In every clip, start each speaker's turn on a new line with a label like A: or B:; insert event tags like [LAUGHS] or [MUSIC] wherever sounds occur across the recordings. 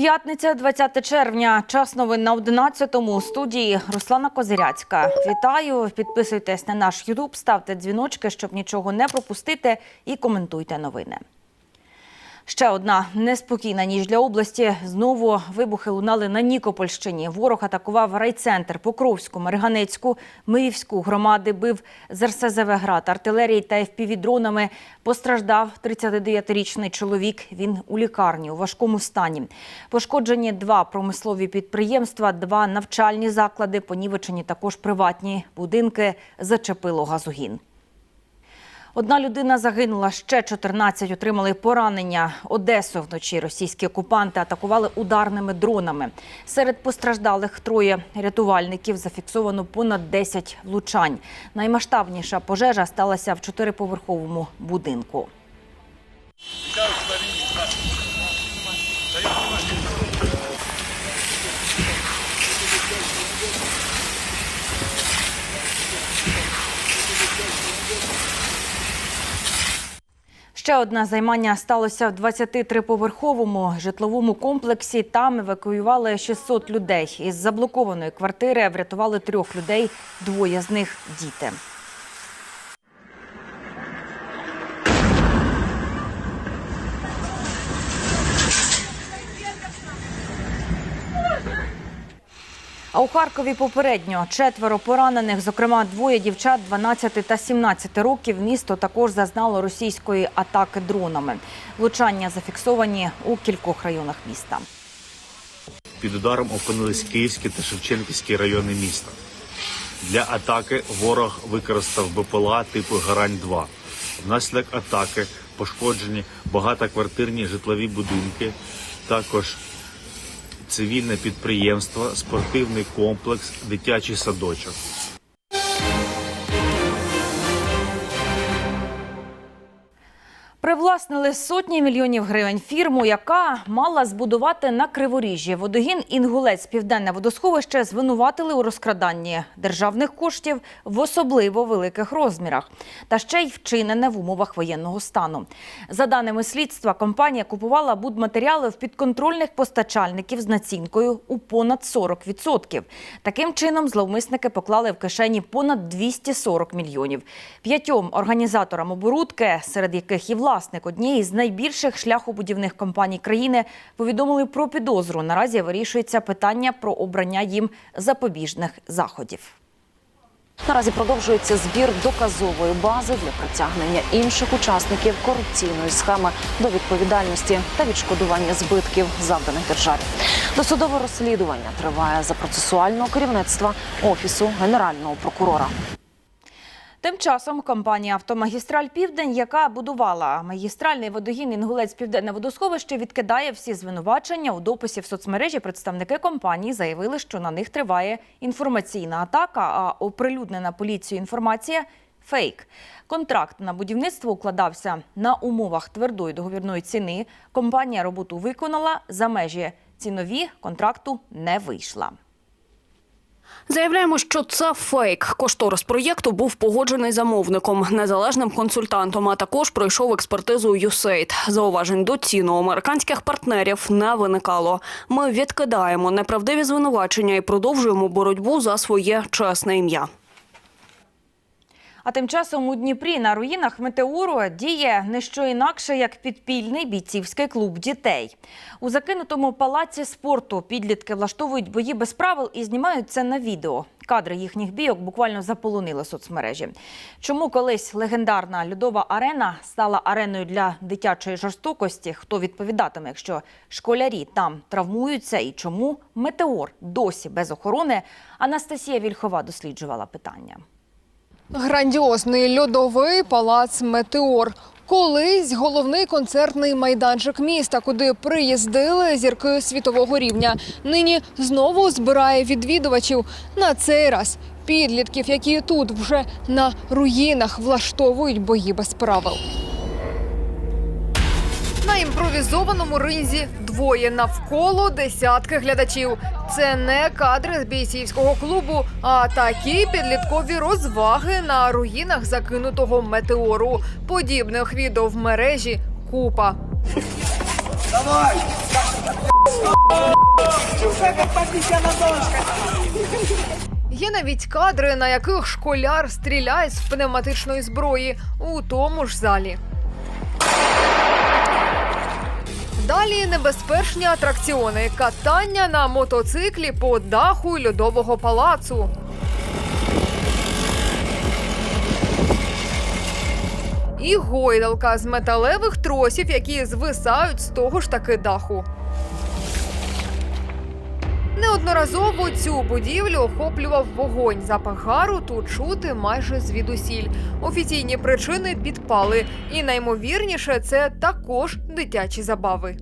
A: П'ятниця, 20 червня. Час новин на 11-му. У студії Руслана Козиряцька. Вітаю. Підписуйтесь на наш Ютуб, ставте дзвіночки, щоб нічого не пропустити, і коментуйте новини. Ще одна неспокійна ніч для області. Знову вибухи лунали на Нікопольщині. Ворог атакував райцентр Покровську, Марганецьку, Миївську громади, бив з РСЗВ град, артилерії та ФПВ-дронами. Постраждав 39-річний чоловік. Він у лікарні у важкому стані. Пошкоджені два промислові підприємства, два навчальні заклади, понівечені також приватні будинки. Зачепило газогін. Одна людина загинула, ще 14 отримали поранення. Одесу вночі російські окупанти атакували ударними дронами. Серед постраждалих троє рятувальників зафіксовано понад 10 влучань. Наймасштабніша пожежа сталася в чотириповерховому будинку. Ще одне займання сталося в 23-поверховому житловому комплексі. Там евакуювали 600 людей. Із заблокованої квартири врятували трьох людей. Двоє з них діти. А у Харкові попередньо четверо поранених, зокрема двоє дівчат 12 та 17 років. Місто також зазнало російської атаки дронами. Влучання зафіксовані у кількох районах міста.
B: Під ударом опинились Київські та Шевченківські райони міста. Для атаки ворог використав БПЛА типу Гарань-2. Внаслідок атаки пошкоджені багатоквартирні житлові будинки, також цивільне підприємство, спортивний комплекс, дитячий садочок.
A: Привласнили сотні мільйонів гривень фірму, яка мала збудувати на Криворіжжі водогін Інгулець Південне водосховище звинуватили у розкраданні державних коштів в особливо великих розмірах, та ще й вчинене в умовах воєнного стану. За даними слідства, компанія купувала будматеріали в підконтрольних постачальників з націнкою у понад 40%. Таким чином, зловмисники поклали в кишені понад 240 мільйонів. П'ятьом організаторам оборудки, серед яких і власник з найбільших шляхобудівних компаній країни, повідомили про підозру. Наразі вирішується питання про обрання їм запобіжних заходів.
C: Наразі продовжується збір доказової бази для притягнення інших учасників корупційної схеми до відповідальності та відшкодування збитків, завданих державі. Досудове розслідування триває за процесуального керівництва офісу генерального прокурора.
A: Тим часом компанія Автомагістраль Південь, яка будувала магістральний водогін Інгулець Південне водосховище, відкидає всі звинувачення у дописі в соцмережі. Представники компанії заявили, що на них триває інформаційна атака. А оприлюднена поліцією інформація фейк. Контракт на будівництво укладався на умовах твердої договірної ціни. Компанія роботу виконала за межі цінові контракту не вийшла.
D: Заявляємо, що це фейк. Кошторис проєкту був погоджений замовником, незалежним консультантом, а також пройшов експертизу USAID. Зауважень до ціну американських партнерів не виникало. Ми відкидаємо неправдиві звинувачення і продовжуємо боротьбу за своє чесне ім'я.
A: А тим часом у Дніпрі на руїнах метеору діє не що інакше, як підпільний бійцівський клуб дітей. У закинутому палаці спорту підлітки влаштовують бої без правил і знімають це на відео. Кадри їхніх бійок буквально заполонили соцмережі. Чому колись легендарна льодова арена стала ареною для дитячої жорстокості? Хто відповідатиме, якщо школярі там травмуються? І чому метеор досі без охорони? Анастасія Вільхова досліджувала питання.
E: Грандіозний льодовий палац Метеор. Колись головний концертний майданчик міста, куди приїздили зірки світового рівня. Нині знову збирає відвідувачів. На цей раз підлітків, які тут вже на руїнах влаштовують бої без правил. Імпровізованому ринзі двоє навколо десятки глядачів. Це не кадри з бійцівського клубу, а такі підліткові розваги на руїнах закинутого метеору. Подібних відео в мережі купа. Є навіть кадри, на яких школяр стріляє з пневматичної зброї у тому ж залі. Далі небезпечні атракціони, катання на мотоциклі по даху льодового палацу. І гойдалка з металевих тросів, які звисають з того ж таки даху. Неодноразово цю будівлю охоплював вогонь. Запах гару тут чути майже звідусіль. Офіційні причини підпали, і наймовірніше це також дитячі забави.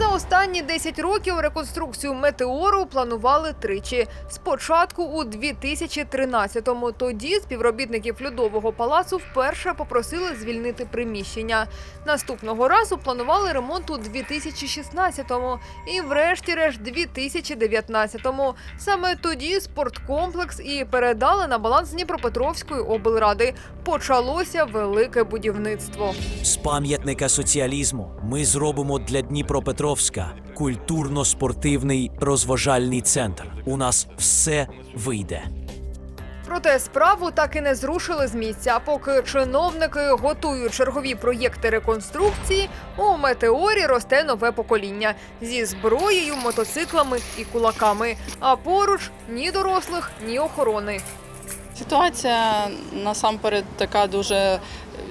E: За останні 10 років реконструкцію метеору планували тричі. Спочатку у 2013-му. Тоді співробітників льодового палацу вперше попросили звільнити приміщення. Наступного разу планували ремонт у 2016-му і, врешті-решт, 2019-му. Саме тоді спорткомплекс і передали на баланс Дніпропетровської облради. Почалося велике будівництво.
F: З пам'ятника соціалізму ми зробимо для Дніпропетровська культурно-спортивний розважальний центр. У нас все вийде.
E: Проте справу так і не зрушили з місця. Поки чиновники готують чергові проєкти реконструкції, у метеорі росте нове покоління зі зброєю, мотоциклами і кулаками. А поруч ні дорослих, ні охорони.
G: Ситуація насамперед така дуже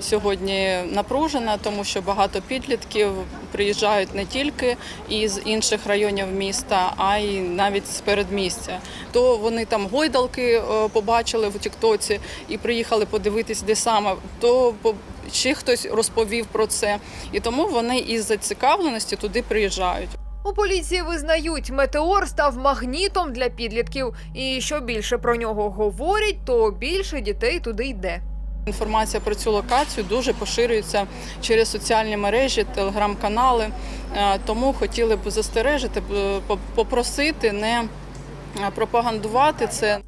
G: сьогодні напружена, тому що багато підлітків приїжджають не тільки із інших районів міста, а й навіть з передмістя. То вони там гойдалки е, побачили в Тіктоці і приїхали подивитись, де саме, то ще хтось розповів про це. І тому вони із зацікавленості туди приїжджають.
E: У поліції визнають, метеор став магнітом для підлітків. І що більше про нього говорять, то більше дітей туди йде.
G: Інформація про цю локацію дуже поширюється через соціальні мережі, телеграм-канали. Е, Тому хотіли б застережити, попросити не пропагандувати це.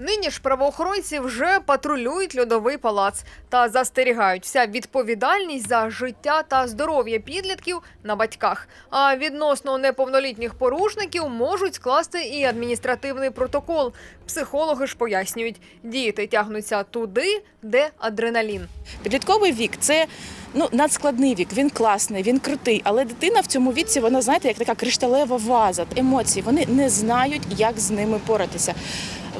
E: Нині ж правоохоронці вже патрулюють льодовий палац та застерігають вся відповідальність за життя та здоров'я підлітків на батьках. А відносно неповнолітніх порушників можуть скласти і адміністративний протокол. Психологи ж пояснюють, діти тягнуться туди, де адреналін.
H: Підлітковий вік це ну надскладний вік. Він класний, він крутий. Але дитина в цьому віці, вона знаєте, як така кришталева ваза. Емоції вони не знають, як з ними поратися.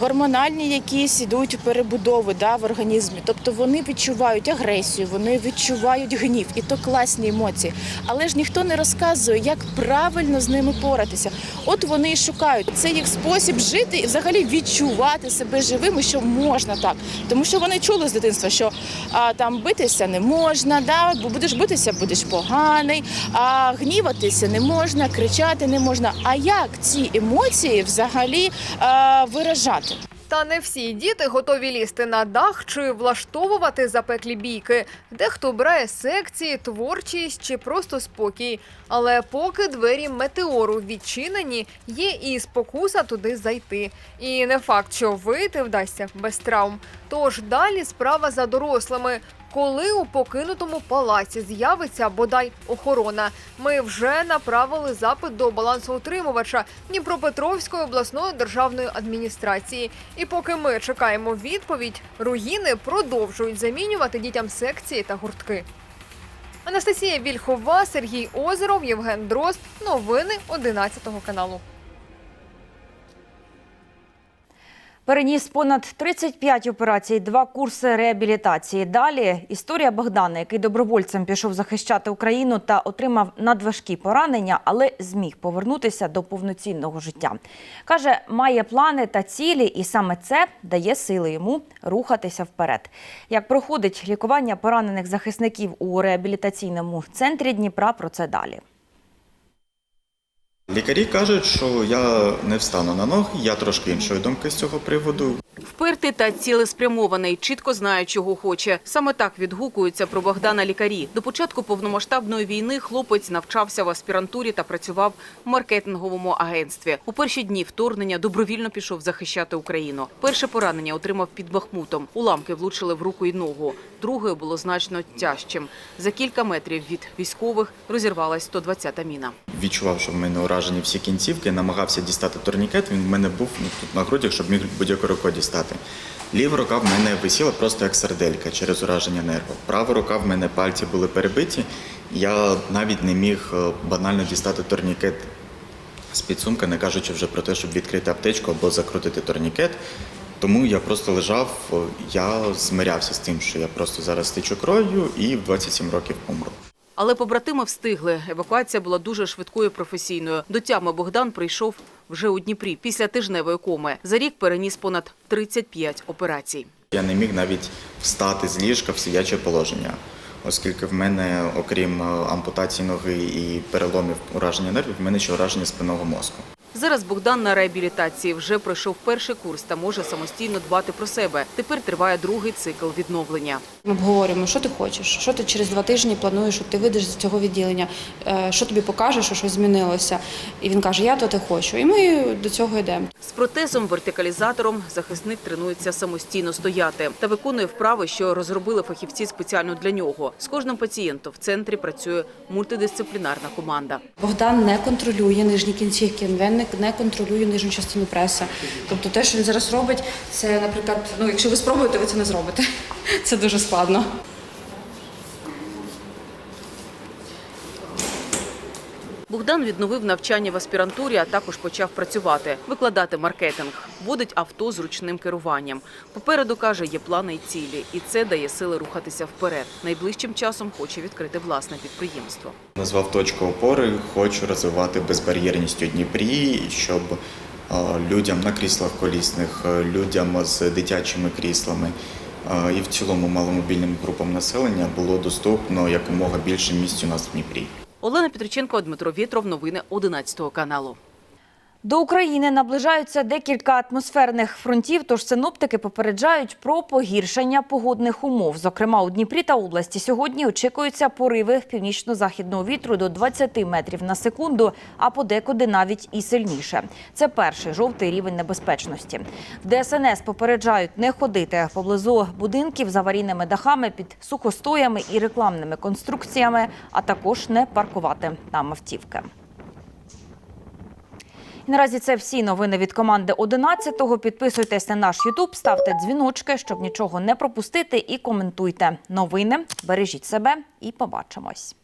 H: Гормональні якісь ідуть перебудови да, в організмі. Тобто вони відчувають агресію, вони відчувають гнів, і то класні емоції. Але ж ніхто не розказує, як правильно з ними поратися. От вони і шукають. Це їх спосіб жити і взагалі відчувати себе живими, що можна так. Тому що вони чули з дитинства, що а, там битися не можна, да, бо будеш битися, будеш поганий, а гніватися не можна, кричати не можна. А як ці емоції взагалі а, виражати?
E: Та не всі діти готові лізти на дах чи влаштовувати запеклі бійки. Дехто брає секції, творчість чи просто спокій. Але поки двері метеору відчинені, є і спокуса туди зайти. І не факт, що вийти вдасться без травм. Тож далі справа за дорослими. Коли у покинутому палаці з'явиться бодай охорона, ми вже направили запит до балансоутримувача Дніпропетровської обласної державної адміністрації. І поки ми чекаємо відповідь, руїни продовжують замінювати дітям секції та гуртки. Анастасія Вільхова, Сергій Озеров, Євген Дрозд. Новини 11 каналу.
A: Переніс понад 35 операцій, два курси реабілітації. Далі історія Богдана, який добровольцем пішов захищати Україну та отримав надважкі поранення, але зміг повернутися до повноцінного життя. Каже, має плани та цілі, і саме це дає сили йому рухатися вперед. Як проходить лікування поранених захисників у реабілітаційному центрі Дніпра, про це далі.
I: Лікарі кажуть, що я не встану на ноги, я трошки іншої думки з цього приводу.
J: Впертий та цілеспрямований, чітко знає, чого хоче. Саме так відгукуються про Богдана лікарі. До початку повномасштабної війни хлопець навчався в аспірантурі та працював в маркетинговому агентстві. У перші дні вторгнення добровільно пішов захищати Україну. Перше поранення отримав під Бахмутом. Уламки влучили в руку і ногу. Друге було значно тяжчим. За кілька метрів від військових розірвалась 120-та міна.
I: Відчував, що в мене уражені всі кінцівки, намагався дістати турнікет. Він в мене був ну, тут на грудях, щоб міг будь-яку руку дістати. Ліва рука в мене висіла просто як сарделька через ураження нерву. Права рука в мене пальці були перебиті. Я навіть не міг е, банально дістати турнікет з підсумка, не кажучи вже про те, щоб відкрити аптечку або закрутити турнікет. Тому я просто лежав, е, я змирявся з тим, що я просто зараз течу кров'ю і в 27 років помру.
J: Але побратими встигли. Евакуація була дуже швидкою і професійною. До тями Богдан прийшов вже у Дніпрі після тижневої коми. За рік переніс понад 35 операцій.
I: Я не міг навіть встати з ліжка в сидяче положення, оскільки в мене, окрім е, ампутації ноги і переломів ураження нервів, в мене ще ураження спинного мозку.
J: Зараз Богдан на реабілітації вже пройшов перший курс та може самостійно дбати про себе. Тепер триває другий цикл відновлення.
K: Ми обговорюємо, що ти хочеш, що ти через два тижні плануєш, що ти вийдеш з цього відділення, е, що тобі покаже, що щось змінилося. І він каже: Я то ти хочу. І ми до цього йдемо.
J: З протезом, вертикалізатором захисник тренується самостійно стояти та виконує вправи, що розробили фахівці спеціально для нього. З кожним пацієнтом в центрі працює мультидисциплінарна команда.
K: Богдан не контролює нижні кінцівки, він не, контролює нижню частину преса. Тобто те, що він зараз робить, це, наприклад, ну якщо ви спробуєте, ви це не зробите. [LAUGHS] Це дуже складно.
J: Богдан відновив навчання в аспірантурі, а також почав працювати, викладати маркетинг, водить авто з ручним керуванням. Попереду каже, є плани і цілі, і це дає сили рухатися вперед. Найближчим часом хоче відкрити власне підприємство.
I: Назвав точку опори, хочу розвивати безбар'єрність у Дніпрі, щоб е, людям на кріслах колісних, е, людям з дитячими кріслами е, і в цілому маломобільним групам населення було доступно якомога більше місць у нас в Дніпрі.
J: Олена Петриченко, Дмитро Вєтров. Новини 11 каналу.
A: До України наближаються декілька атмосферних фронтів, тож синоптики попереджають про погіршення погодних умов. Зокрема, у Дніпрі та області сьогодні очікуються пориви північно-західного вітру до 20 метрів на секунду, а подекуди навіть і сильніше. Це перший жовтий рівень небезпечності. В ДСНС попереджають не ходити поблизу будинків з аварійними дахами під сухостоями і рекламними конструкціями, а також не паркувати там автівки. Наразі це всі новини від команди 11-го. Підписуйтесь на наш Ютуб, ставте дзвіночки, щоб нічого не пропустити, і коментуйте новини. Бережіть себе і побачимось.